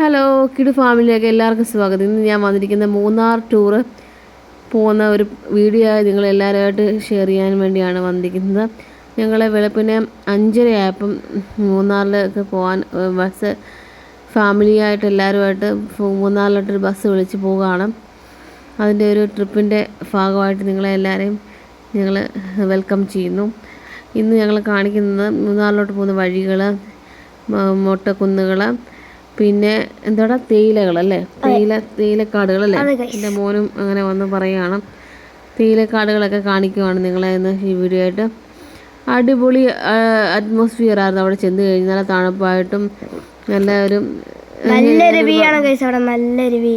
Hello kid ഫാമിലിയൊക്കെ എല്ലാവർക്കും സ്വാഗതം. ഇന്ന് ഞാൻ വന്നിരിക്കുന്ന മൂന്നാർ ടൂറ് പോകുന്ന ഒരു വീഡിയോ ആയി നിങ്ങളെല്ലാവരുമായിട്ട് ഷെയർ ചെയ്യാൻ വേണ്ടിയാണ് വന്നിരിക്കുന്നത്. ഞങ്ങൾ വെളുപ്പിനെ അഞ്ചര ആയപ്പം മൂന്നാറിലൊക്കെ പോകാൻ ബസ് ഫാമിലിയായിട്ട് എല്ലാവരുമായിട്ട് മൂന്നാറിലോട്ടൊരു ബസ് വിളിച്ച് പോവുകയാണ്. അതിന്റെ ഒരു ട്രിപ്പിന്റെ ഭാഗമായിട്ട് നിങ്ങളെ എല്ലാവരെയും ഞങ്ങൾ വെൽക്കം ചെയ്യുന്നു. ഇന്ന് ഞങ്ങൾ കാണിക്കുന്നത് മൂന്നാറിലോട്ട് പോകുന്ന വഴികൾ മൊട്ടക്കുന്നുകൾ പിന്നെ എന്താടാ? തേയിലകളല്ലേ? തേയില തേയിലക്കാടുകളല്ലേ? എന്റെ മോനും അങ്ങനെ വന്ന് പറയുകയാണ്. തേയിലക്കാടുകളൊക്കെ കാണിക്കുവാണ് നിങ്ങളെ ഇന്ന് ഈ വീഡിയോ ആയിട്ട്. അടിപൊളി അറ്റ്മോസ്ഫിയർ ആയിരുന്നു അവിടെ ചെന്ന് കഴിഞ്ഞാൽ നല്ല തണുപ്പായിട്ടും നല്ല ഒരു നല്ലൊരു വ്യൂ ആണ് ഗൈസ് അവിടെ. നല്ലൊരു വ്യൂ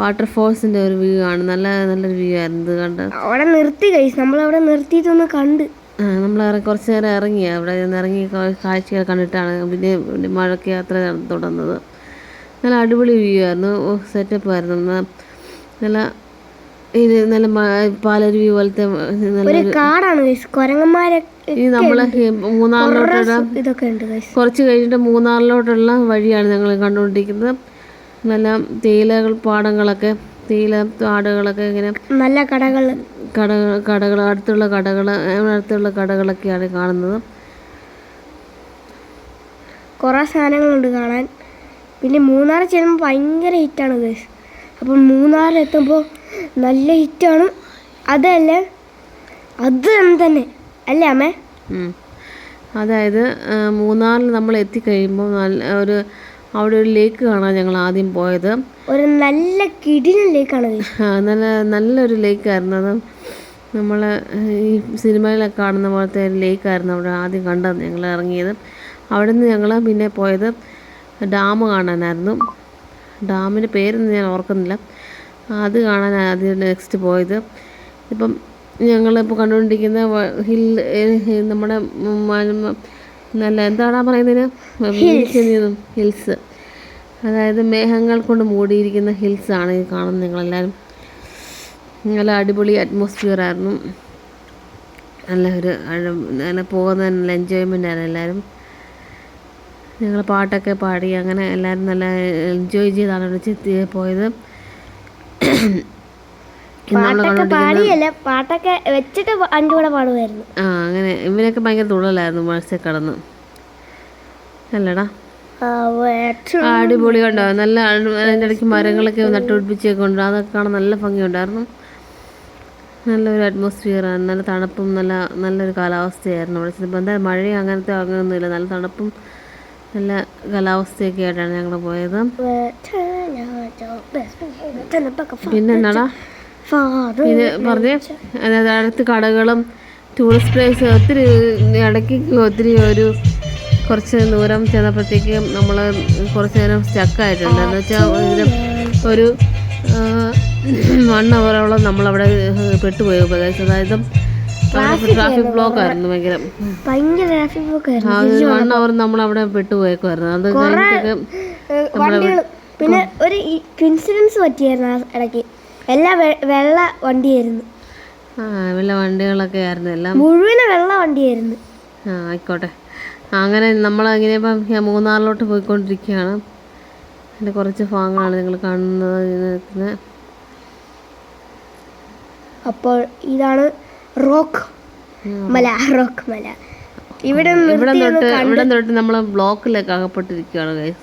വാട്ടർഫോൾസിന്റെ ഒരു വ്യൂ ആണ്. നല്ല നല്ലൊരു വ്യൂ ആയിരുന്നു. ഇത് കണ്ട്. അവിടെ നിർത്തി ഗൈസ് നമ്മൾ അവിടെ നിർത്തിയിട്ടൊന്ന് കണ്ട്. നമ്മൾ കുറച്ച് നേരം ഇറങ്ങി അവിടെ ഇറങ്ങി കാഴ്ചകൾ കണ്ടിട്ടാണ് പിന്നെ പിന്നെ മഴയ്ക്ക് യാത്ര തുടർന്നത്. നല്ല അടിപൊളി വ്യൂ ആയിരുന്നു. സെറ്റപ്പ് ആയിരുന്നു. നല്ല ഇത് നല്ല പാലരു വ്യൂ പോലത്തെ ഒരു കാടാണ് കൊരങ്ങന്മാരെ മൂന്നാറിലോട്ടുള്ള ഇതൊക്കെ ഉണ്ട് കുറച്ച് കഴിഞ്ഞിട്ട് മൂന്നാറിലോട്ടുള്ള വഴിയാണ് ഞങ്ങൾ കണ്ടുകൊണ്ടിരിക്കുന്നത്. നല്ല തേയിലകൾ പാടങ്ങളൊക്കെ തേയില കാടുകളൊക്കെ ഇങ്ങനെ നല്ല കടകൾ. കട കടകൾ അടുത്തുള്ള കടകൾ അടുത്തുള്ള കടകളൊക്കെയാണ് കാണുന്നത്. കുറേ സാധനങ്ങളുണ്ട് കാണാൻ. പിന്നെ മൂന്നാർ ചെല്ലുമ്പോൾ ഭയങ്കര ഹിറ്റാണ് ഗൈസ് അപ്പം മൂന്നാർ എത്തുമ്പോൾ നല്ല ഹിറ്റാണ് അതല്ല അത് തന്നെ അല്ലേ അമ്മേ. അതായത് മൂന്നാറിൽ നമ്മൾ എത്തിക്കഴിയുമ്പോൾ നല്ല ഒരു അവിടെ ഒരു ലേക്ക് കാണാൻ ഞങ്ങൾ ആദ്യം പോയത്. ഒരു നല്ല കിടിലൻ ലേക്കാണ് നല്ല നല്ലൊരു ലേക്കായിരുന്നു അത്. നമ്മൾ ഈ സിനിമയിലൊക്കെ കാണുന്ന പോലത്തെ ഒരു ലേക്കായിരുന്നു അവിടെ ആദ്യം കണ്ടത് ഞങ്ങൾ ഇറങ്ങിയത്. അവിടെ നിന്ന് ഞങ്ങൾ പിന്നെ പോയത്. ഡാം കാണാനായിരുന്നു. ഡാമിന്റെ പേരൊന്നും ഞാൻ ഓർക്കുന്നില്ല. അത് കാണാൻ ആദ്യം നെക്സ്റ്റ് പോയത്. ഇപ്പം ഞങ്ങളിപ്പോൾ കണ്ടുകൊണ്ടിരിക്കുന്ന ഹിൽ നമ്മുടെ നല്ല എന്താണ് പറയുന്നതിന് ഹിൽസ്. അതായത് മേഘങ്ങൾ കൊണ്ട് മൂടിയിരിക്കുന്ന ഹിൽസാണ് ഈ കാണുന്നത് നിങ്ങളെല്ലാവരും നല്ല അടിപൊളി അറ്റ്മോസ്ഫിയർ ആയിരുന്നു. നല്ല ഒരു നല്ല പോകുന്ന നല്ല എൻജോയ്മെന്റ് ആയിരുന്നു എല്ലാവരും ഞങ്ങൾ പാട്ടൊക്കെ പാടി അങ്ങനെ എല്ലാവരും നല്ല എൻജോയ് ചെയ്താണ് അവിടെ ചെത്തി പോയത്. പാട്ടൊക്കെ വെച്ചിട്ട് പാടുമായിരുന്നു ആ അങ്ങനെ ഇവനൊക്കെ ഭയങ്കര തുള്ളലായിരുന്നു മത്സ്യ കടന്ന്. അല്ലടാ. അടിപൊളി ഉണ്ടാവും നല്ല അതിന്റെ ഇടയ്ക്ക് മരങ്ങളൊക്കെ നട്ടുപിടിപ്പിച്ചൊക്കെ ഉണ്ട് അതൊക്കെ കാണാൻ നല്ല ഭംഗിയുണ്ടായിരുന്നു. നല്ലൊരു അറ്റ്മോസ്ഫിയർ ആണ്. നല്ല തണുപ്പും നല്ല നല്ലൊരു കാലാവസ്ഥയായിരുന്നു അവിടെ ചെന്നപ്പോൾ എന്തായാലും മഴയും അങ്ങനത്തെ അങ്ങനെയൊന്നുമില്ല നല്ല തണുപ്പും നല്ല കാലാവസ്ഥയൊക്കെ ആയിട്ടാണ് ഞങ്ങൾ പോയത്. പിന്നെ പിന്നെ പറഞ്ഞേ അതായത് അടുത്ത് കടകളും ടൂറിസ്റ്റ് പ്ലേസ് ഒത്തിരി ഇടയ്ക്ക് ഒത്തിരി ഒരു കുറച്ച് ദൂരം ചെന്നപ്പോഴത്തേക്ക് നമ്മൾ കുറച്ച് നേരം സ്റ്റക്കായിട്ടുണ്ട് എന്ന് വെച്ചാൽ ഒരു വൺ അവറോളം നമ്മളവിടെ പെട്ടുപോയി ഉപദേശം അതായത് ട്രാഫിക് ബ്ലോക്ക് ആയിരുന്നു ഭയങ്കര. ഭയങ്കര ട്രാഫിക് ബ്ലോക്ക് ആയിരുന്നു. വൺ അവർ നമ്മളവിടെ പെട്ടുപോയേക്കുമായിരുന്നു അത് കഴിഞ്ഞിട്ടൊക്കെ വണ്ടികൾ പിന്നെ ഒരു ഇൻസിഡൻസ് പറ്റിയായിരുന്നു ആ ഇടയ്ക്ക്. എല്ലാം വെള്ള വണ്ടിയായിരുന്നു. ആ വെള്ള വണ്ടികളൊക്കെ ആയിരുന്നു എല്ലാം. മുഴുവൻ വെള്ള വണ്ടിയായിരുന്നു. ആ ആയിക്കോട്ടെ. അങ്ങനെ നമ്മൾ അങ്ങനെ ഇപ്പം മൂന്നാറിലോട്ട് പോയിക്കൊണ്ടിരിക്കുകയാണ്. അതിന്റെ കുറച്ച് ഭാഗങ്ങളാണ് നിങ്ങൾ കാണുന്നത്. അപ്പോൾ ഇതാണ് റോക്ക് മല റോക്ക് മല. ഇവിടെ ഇവിടെ തൊട്ട് ഇവിടെ തൊട്ട് നമ്മൾ ബ്ലോക്കിലേക്ക് അകപ്പെട്ടിരിക്കുകയാണ് ഗൈസ്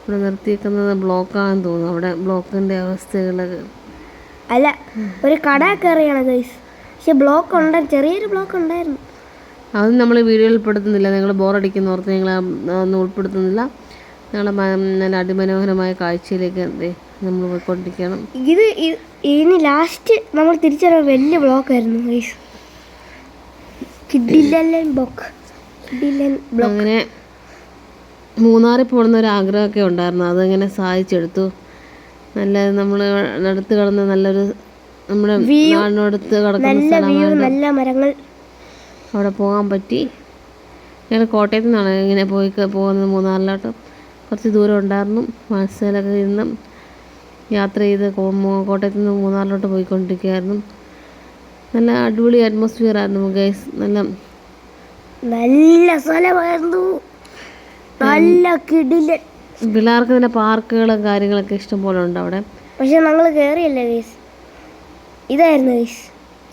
ഇവിടെ നിർത്തിയേക്കുന്നത് ബ്ലോക്കാണെന്ന് തോന്നുന്നു. അവിടെ ബ്ലോക്കിന്റെ അവസ്ഥകളൊക്കെ. അല്ല ഒരു കട കയറിയാണ് ഗൈസ് പക്ഷെ ബ്ലോക്ക് ഉണ്ട് ചെറിയൊരു ബ്ലോക്ക് ഉണ്ടായിരുന്നു. അത് നമ്മൾ വീഡിയോയിൽ ഉൾപ്പെടുത്തുന്നില്ല നിങ്ങൾ ബോറടിക്കുന്ന ഓർത്ത് ഞങ്ങൾ ഒന്നും ഉൾപ്പെടുത്തുന്നില്ല. നിങ്ങളുടെ നല്ല അതിമനോഹരമായ കാഴ്ചയിലേക്ക് ദേ നമ്മൾ പോയിക്കൊണ്ടിരിക്കണം ഇത് ഇനി ലാസ്റ്റ് നമ്മൾ തിരിച്ചറിയ വലിയ ബ്ലോക്ക് ആയിരുന്നു ഗൈസ് കിഡില്ലൻ ബ്ലോക്ക് കിഡില്ലൻ ബ്ലോക്ക് അങ്ങനെ മൂന്നാറിൽ പോകണമെന്ന് ഒരു ആഗ്രഹമൊക്കെ ഉണ്ടായിരുന്നു. അതങ്ങനെ സാധിച്ചെടുത്തു നല്ല നമ്മൾ അടുത്ത് കിടന്ന നല്ലൊരു നമ്മുടെ നാടിനടുത്ത് കിടക്കുന്ന നല്ല വ്യൂ സ്ഥലമാണ് നല്ല മരങ്ങൾ. അവിടെ പോകാൻ പറ്റി. ഞങ്ങൾ കോട്ടയത്തു നിന്നാണ് ഇങ്ങനെ പോയി പോകുന്നത് മൂന്നാറിലോട്ട്. കുറച്ച് ദൂരം ഉണ്ടായിരുന്നു. ബസ്സിലൊക്കെ ഇരുന്ന് യാത്ര ചെയ്ത് കോട്ടയത്ത് നിന്ന് മൂന്നാറിലോട്ട് പോയിക്കൊണ്ടിരിക്കുകയായിരുന്നു. നല്ല അടിപൊളി അറ്റ്മോസ്ഫിയർ ആയിരുന്നു ഗൈസ് നല്ല നല്ല സ്ഥലമായിരുന്നു. നല്ല കിടിലൻ പിള്ളേർക്ക് തന്നെ പാർക്കുകളും കാര്യങ്ങളൊക്കെ ഇഷ്ടം പോലെ ഉണ്ട് അവിടെ. പക്ഷെ ഞങ്ങൾ കയറിയല്ല ഗൈസ് ഇതായിരുന്നു ഗൈസ്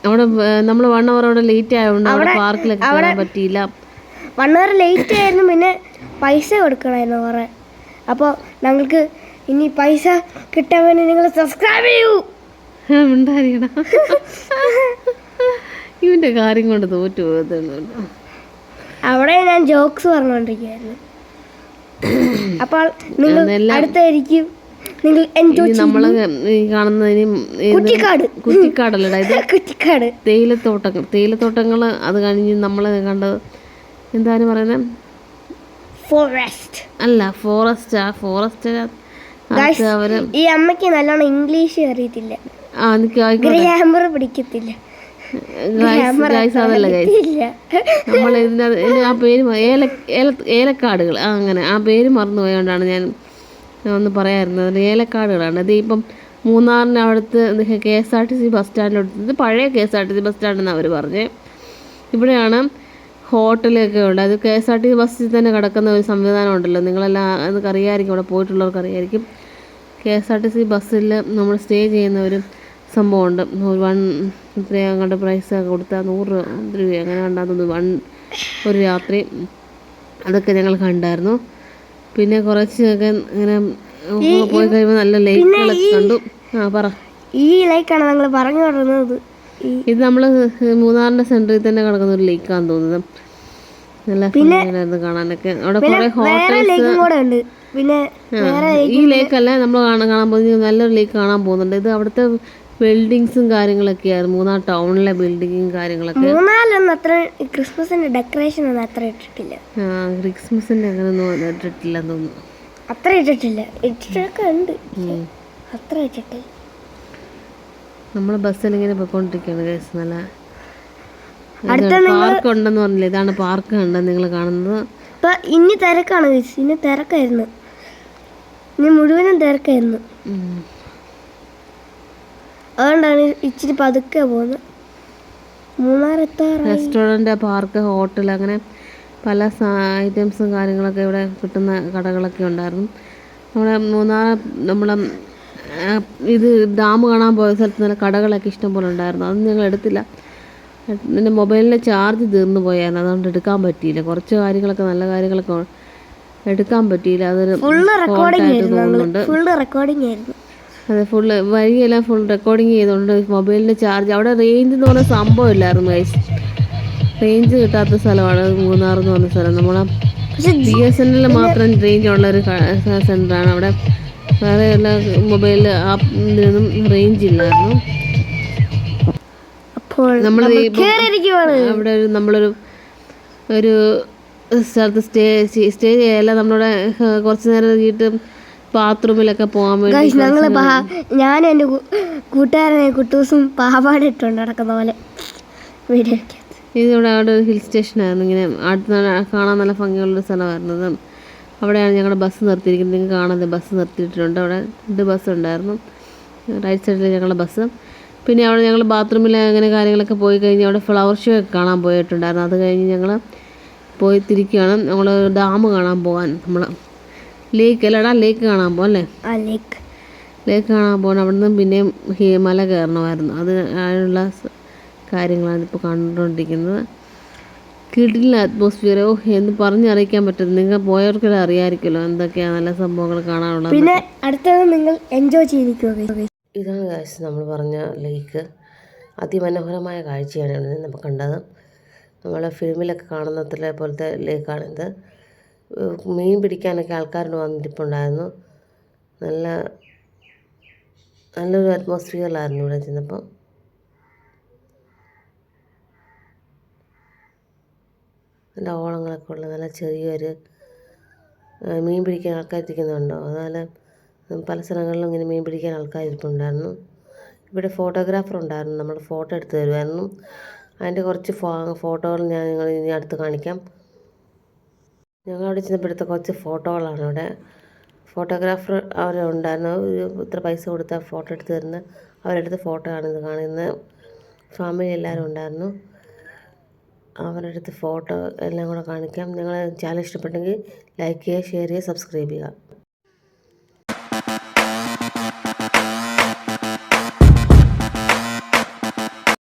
അവിടെ നമ്മൾ വൺ അവർ അവിടെ ലേറ്റ് ആയതുകൊണ്ട് അവിടെ പാർക്കിലൊക്കെ കയറാൻ പറ്റിയില്ല. വൺ അവർ ലേറ്റ് ആയിരുന്നു പിന്നെ പൈസ കൊടുക്കണമായിരുന്നു കുറേ. അപ്പോൾ ഞങ്ങൾക്ക് ഇനി പൈസ കിട്ടാൻ വേണ്ടി നിങ്ങൾ സബ്സ്ക്രൈബ് ചെയ്യൂ. ഉണ്ടായിരിക്കണ ഇവന്റെ കാര്യം കൊണ്ട് തോറ്റു പോകുന്നുണ്ട് അവിടെ ഞാൻ ജോക്സ് പറഞ്ഞുകൊണ്ടിരിക്കുകയായിരുന്നു അപ്പോൾ നിങ്ങൾ അടുത്തായിരിക്കും. നിങ്ങൾ എൻജോയ് ഇനി ഇത് കുറ്റിക്കാട്. കുറ്റിക്കാടല്ലടാ ഇത് കുറ്റിക്കാട്. തേയിലത്തോട്ടങ്ങൾ തേയിലത്തോട്ടങ്ങൾ അത് കഴിഞ്ഞ് നമ്മൾ കണ്ടത് എന്താണ് പറയുന്നത് ഫോറസ്റ്റ് അല്ല ഫോറസ്റ്റ് ആ ഫോറസ്റ്റ് അവർ ഈ അമ്മയ്ക്ക് നല്ലോണം ഇംഗ്ലീഷ് അറിയത്തില്ല. ഗ്രാമർ പിടിക്കത്തില്ല. നമ്മൾ ആ പേര് ഏല ഏല ഏലക്കാടുകൾ. അങ്ങനെ. ആ പേര് മറന്നു പോയോണ്ടാണ് ഞാൻ ഒന്ന് പറയാറുണ്ട് ഏലക്കാടുകളാണ്. അത് ഇപ്പം മൂന്നാറിന് അവിടുത്തെ K S R T C bus സ്റ്റാൻഡിലോട്ട് അടുത്തത് പഴയ K S R T C bus സ്റ്റാൻഡെന്ന് അവർ പറഞ്ഞു. ഇവിടെയാണ് ഹോട്ടലൊക്കെ ഉണ്ട് അത് K S R T C ബസ്സിൽ തന്നെ കിടക്കുന്ന ഒരു സംവിധാനം ഉണ്ടല്ലോ. നിങ്ങളെല്ലാം അതൊക്കെ അറിയാമായിരിക്കും അവിടെ പോയിട്ടുള്ളവർക്ക് അറിയാമായിരിക്കും K S R T C ബസ്സിൽ നമ്മൾ സ്റ്റേ ചെയ്യുന്ന ഒരു സംഭവമുണ്ട്. വൺ ഇത്രയും അങ്ങോട്ട് പ്രൈസ് കൊടുത്താൽ നൂറ് രൂപ അങ്ങനെ കണ്ടാൽ വൺ ഒരു രാത്രി. അതൊക്കെ ഞങ്ങൾ കണ്ടായിരുന്നു. പിന്നെ കുറച്ചൊക്കെ ഇങ്ങനെ പോയി കഴിയുമ്പോൾ നല്ല ലൈക്കുകളൊക്കെ കണ്ടു. ആ പറ. ഈ ലൈക്കാണ് ഞങ്ങൾ പറഞ്ഞു പറഞ്ഞത് ഇത് നമ്മൾ മൂന്നാറിന്റെ സെന്ററിൽ തന്നെ കിടക്കുന്ന ഒരു ലൈക്കാണെന്ന് തോന്നുന്നത് ലേക്ക് കാണാനൊക്കെ. അവിടെ കുറേ ഹോട്ടൽസ് ലേക്കും പിന്നെ ഈ ലേക്കല്ല നമ്മൾ കാണാൻ കാണാൻ പോകുന്നത്. നല്ലൊരു ലേക്ക് കാണാൻ പോകുന്നുണ്ട്. ഇത് അവിടുത്തെ ബിൽഡിങ്സും കാര്യങ്ങളൊക്കെ ആയിരുന്നു. മൂന്നാർ ടൗണിലെ ബിൽഡിങ്ങും കാര്യങ്ങളൊക്കെ. മൂന്നാലൊന്നും അത്ര ക്രിസ്മസിന്റെ ഡെക്കറേഷൻ ഒന്നും അത്ര ഇട്ടിട്ടില്ല. ആ, ക്രിസ്മസിന്റെ അങ്ങനെ ഒന്നും ഇട്ടിട്ടില്ല തോന്നുന്നു. അത്ര ഇട്ടിട്ടില്ല. ഇട്ടിട്ടൊക്കെ ഉണ്ട്. അത്ര ഇട്ടിട്ടില്ല. നമ്മൾ ബസ്സിൽ ഇങ്ങനെ പോയിക്കൊണ്ടിരിക്കുകയാണ് കേസ് നല്ല പാർക്ക് ഉണ്ടെന്ന് പറഞ്ഞില്ല? ഇതാണ് പാർക്ക് കണ്ടത് നിങ്ങൾ കാണുന്നത്. ഇപ്പൊ ഇനി തിരക്കാണ്. ഇനി തിരക്കായിരുന്നു. ഇനി മുഴുവനും തിരക്കായിരുന്നു. അതുകൊണ്ടാണ് ഇച്ചിരി പതുക്കെ പോകുന്നത്. മൂന്നാർ എത്താറായി റെസ്റ്റോറന്റ് പാർക്ക് ഹോട്ടൽ അങ്ങനെ പല ഐറ്റംസും കാര്യങ്ങളൊക്കെ ഇവിടെ കിട്ടുന്ന കടകളൊക്കെ ഉണ്ടായിരുന്നു. നമ്മുടെ മൂന്നാർ നമ്മളെ ഇത് ഡാം കാണാൻ പോയ സ്ഥലത്ത് നല്ല കടകളൊക്കെ ഇഷ്ടംപോലെ ഉണ്ടായിരുന്നു. അതൊന്നും ഞങ്ങൾ എടുത്തില്ല. എന്റെ മൊബൈലിന്റെ ചാർജ് തീർന്നു പോയായിരുന്നു. അതുകൊണ്ട് എടുക്കാൻ പറ്റിയില്ല. കുറച്ച് കാര്യങ്ങളൊക്കെ നല്ല കാര്യങ്ങളൊക്കെ എടുക്കാൻ പറ്റിയില്ല. അതൊരു തോന്നുന്നുണ്ട്. അതെ ഫുള്ള് വഴിയെല്ലാം ഫുൾ റെക്കോർഡിങ് ചെയ്തുകൊണ്ട് മൊബൈലിന്റെ ചാർജ് അവിടെ റേഞ്ച് എന്ന് പറഞ്ഞ സംഭവം ഇല്ലായിരുന്നു ഗൈസ് റേഞ്ച് കിട്ടാത്ത സ്ഥലമാണ് മൂന്നാർ എന്ന് പറഞ്ഞ സ്ഥലം. നമ്മളെ പക്ഷെ ബി എസ് എൻ എൽ മാത്രം റേഞ്ച് ഉള്ള ഒരു സെന്ററാണ് അവിടെ വേറെ എല്ലാ മൊബൈൽ ആപ്പിനൊന്നും റേഞ്ച് ഇല്ലായിരുന്നു. നമ്മൾ അവിടെ ഒരു നമ്മളൊരു ഒരു സ്ഥലത്ത് സ്റ്റേ സ്റ്റേ ചെയ്യല്ല? നമ്മളിവിടെ കുറച്ച് നേരം ഇറങ്ങിയിട്ട് ബാത്റൂമിലൊക്കെ പോകാൻ വേണ്ടി ഞങ്ങൾ ഞാൻ എന്റെ കൂട്ടുകാരനെ കുട്ടൂസും പാവാട ഇട്ടുകൊണ്ട് നടക്കുന്ന പോലെ വീഡിയോ ഇതിവിടെ അവിടെ ഒരു ഹിൽ സ്റ്റേഷനായിരുന്നു. ഇങ്ങനെ അടുത്ത് കാണാൻ നല്ല ഭംഗിയുള്ളൊരു സ്ഥലമായിരുന്നു. അത് അവിടെയാണ് ഞങ്ങളുടെ ബസ് നിർത്തിയിരിക്കുന്നത്. നിങ്ങൾക്ക് കാണാതെ ബസ് നിർത്തിയിട്ടുണ്ട്. അവിടെ രണ്ട് ബസ് ഉണ്ടായിരുന്നു. റൈറ്റ് സൈഡിൽ ഞങ്ങളുടെ ബസ്. പിന്നെ അവിടെ ഞങ്ങൾ ബാത്റൂമിൽ അങ്ങനെ കാര്യങ്ങളൊക്കെ പോയി കഴിഞ്ഞ് അവിടെ ഫ്ലവർ ഷോ ഒക്കെ കാണാൻ പോയിട്ടുണ്ടായിരുന്നു. അത് കഴിഞ്ഞ് ഞങ്ങൾ പോയി തിരിക്കുകയാണ് ഞങ്ങൾ ഡാം കാണാൻ പോകാൻ നമ്മൾ ലേക്ക് അല്ലടാ ലേക്ക് കാണാൻ പോകാം അല്ലേ? ലേക്ക് ലേക്ക് കാണാൻ പോകണം അവിടെ നിന്ന് പിന്നെയും ഹിമല കയറണമായിരുന്നു. അത് അതിനുള്ള കാര്യങ്ങളാണ് ഇപ്പോൾ കണ്ടുകൊണ്ടിരിക്കുന്നത്. കിടില അറ്റ്മോസ്ഫിയർ ഓ എന്ന് പറഞ്ഞറിയിക്കാൻ പറ്റും നിങ്ങൾ പോയവർക്കെല്ലാം അറിയാമായിരിക്കുമല്ലോ എന്തൊക്കെയാണ് നല്ല സംഭവങ്ങൾ കാണാനുള്ളത് പിന്നെ അടുത്തത് നിങ്ങൾ എൻജോയ് ചെയ്തിരിക്കുക. ഇതാണ് ഗായസ് നമ്മൾ പറഞ്ഞ ലേക്ക് അതിമനോഹരമായ കാഴ്ചയാണ് ഇവിടെ നിന്ന് നമ്മൾ കണ്ടത്. നമ്മൾ ഫിലിമിലൊക്കെ കാണുന്നതിലെ പോലത്തെ ലേക്കാണിത് മീൻ പിടിക്കാനൊക്കെ ആൾക്കാരുടെ വന്നിരിപ്പുണ്ടായിരുന്നു നല്ല നല്ലൊരു അറ്റ്മോസ്ഫിയറിലായിരുന്നു ഇവിടെ ചെന്നപ്പോൾ നല്ല ഓളങ്ങളൊക്കെ ഉള്ള നല്ല ചെറിയൊരു മീൻ പിടിക്കാൻ ആൾക്കാർ ഇരിക്കുന്നുണ്ടോ അതുപോലെ പല സ്ഥലങ്ങളിലും ഇങ്ങനെ മീൻ പിടിക്കാൻ ആൾക്കാർ ഇരിപ്പുണ്ടായിരുന്നു. ഇവിടെ ഫോട്ടോഗ്രാഫർ ഉണ്ടായിരുന്നു. നമ്മൾ ഫോട്ടോ എടുത്ത് തരുമായിരുന്നു. അതിന്റെ കുറച്ച് ഫോ ഫോട്ടോകൾ ഞാൻ നിങ്ങൾ ഇനി അടുത്ത് കാണിക്കാം. ഞങ്ങൾ അവിടെ ചെന്നപ്പോഴത്തെ കുറച്ച് ഫോട്ടോകളാണ് ഇവിടെ. ഫോട്ടോഗ്രാഫർ അവർ ഉണ്ടായിരുന്നു. ഇത്ര പൈസ കൊടുത്താൽ ഫോട്ടോ എടുത്ത് തരുന്ന അവരെടുത്ത ഫോട്ടോ ആണ് ഇത് കാണുന്നത് ഫാമിലി എല്ലാവരും ഉണ്ടായിരുന്നു. അവരെടുത്ത് ഫോട്ടോ എല്ലാം കൂടെ കാണിക്കാം. നിങ്ങൾ ചാനൽ ഇഷ്ടപ്പെട്ടെങ്കിൽ ലൈക്ക് ചെയ്യുക ഷെയർ ചെയ്യുക സബ്സ്ക്രൈബ് ചെയ്യുക.